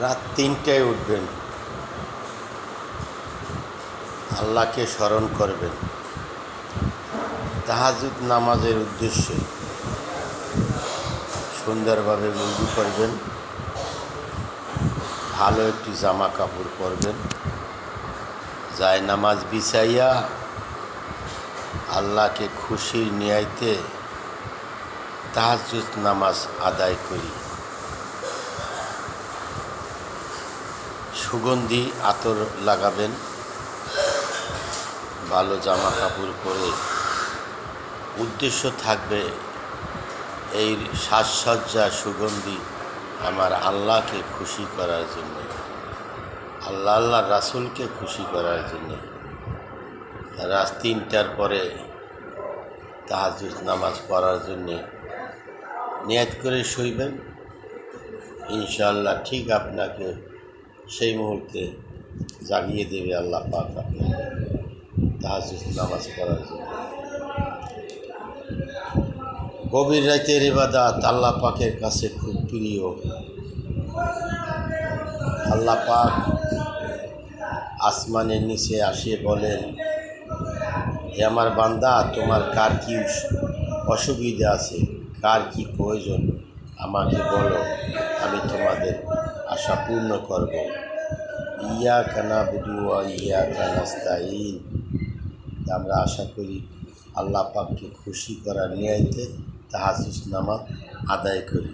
রাত তিনটায় উঠবেন। আল্লাহকে স্মরণ করবেন। তাহাজুদ নামাজের উদ্দেশ্যে সুন্দরভাবে উজু করবেন। ভালো একটি জামা কাপড় পরবেন। যায় নামাজ বিছাইয়া আল্লাহকে খুশির নিয়াইতে তাহাজুদ নামাজ আদায় করি। সুগন্ধি আতর লাগাবেন, ভালো জামা কাপড় পরে। উদ্দেশ্য থাকবে এই সাজসজ্জা, সুগন্ধি আমার আল্লাহকে খুশি করার জন্য। আল্লাহ আল্লাহ রাসুলকে খুশি করার জন্য। রাত তিনটার পরে তাহাজুদ নামাজ পড়ার জন্যে নিয়াত করে শুইবেন। ইনশাল্লাহ ঠিক আপনাকে সেই মুহূর্তে জাগিয়ে দেবে আল্লাহ পাক আপনাকে তাহাজুদ নামাজ পড়ার জন্য। গভীর রাতের ইবাদাত আল্লাহ পাকের কাছে খুব প্রিয়। আল্লাহ পাক আসমানের নিচে আসিয়ে বলেন, হে আমার বান্দা, তোমার কার কি অসুবিধা আছে? কার কি প্রয়োজন? আমাকে বলো, আমি তোমাদের আশা পূর্ণ করব। ইয়া কানা বুডুয়া ইয়া কানাস্তাইন আমরা আশা করি আল্লাহ পাককে খুশি করার নিয়াইতে তাহাজুস নামাজ আদায় করি।